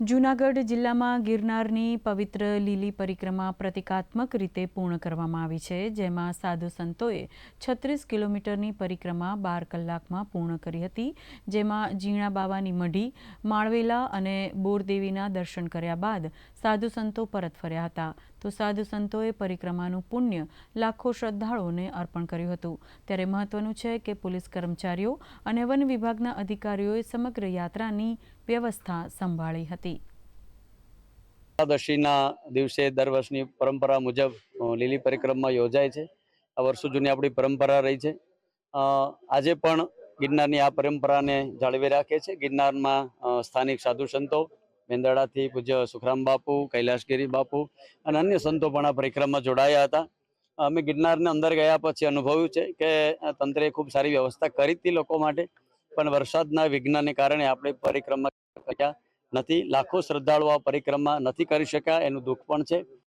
જૂનાગઢ જિલ્લામાં ગિરનારની પવિત્ર લીલી પરિક્રમા પ્રતિકાત્મક રીતે પૂર્ણ કરવામાં આવી છે, જેમાં સાધુ સંતોએ છત્રીસ કિલોમીટરની પરિક્રમા બાર કલાકમાં પૂર્ણ કરી હતી, જેમાં ઝીણા બાવાની મઢી, માળવેલા અને બોરદેવીના દર્શન કર્યા બાદ સાધુ સંતો પરત ફર્યા હતા. તો સાધુ સંતોએ પરિક્રમાનું પુણ્ય લાખો શ્રદ્ધાળુઓને અર્પણ કર્યું હતું. ત્યારે મહત્વનું છે કે પોલીસ કર્મચારીઓ અને વન વિભાગના અધિકારીઓએ સમગ્ર યાત્રાની વ્યવસ્થા સંભાળી હતી. એકાદશીના દિવસે દર વર્ષની પરંપરા મુજબ લીલી પરિક્રમા યોજાય છે. આ વર્ષો જૂની આપણી પરંપરા રહી છે. આજે પણ ગિરનારની આ પરંપરાને જાળવી રાખે છે. ગિરનારમાં સ્થાનિક સાધુ સંતો, મેંદરડાથી પૂજ્ય સુખરામ બાપુ કૈલાસગીરી બાપુ અને અન્ય સંતો પણ આ પરિક્રમા જોડાયા હતા. અમે ગિરનારને અંદર ગયા પછી અનુભવ્યું છે કે તંત્રે ખૂબ સારી વ્યવસ્થા કરી હતી લોકો માટે, પણ વરસાદના વિઘ્નને કારણે આપણે પરિક્રમા કર્યા. નથી. લાખો શ્રદ્ધાળુઓ આ પરિક્રમા નથી કરી શક્યા. એનું દુઃખ પણ છે.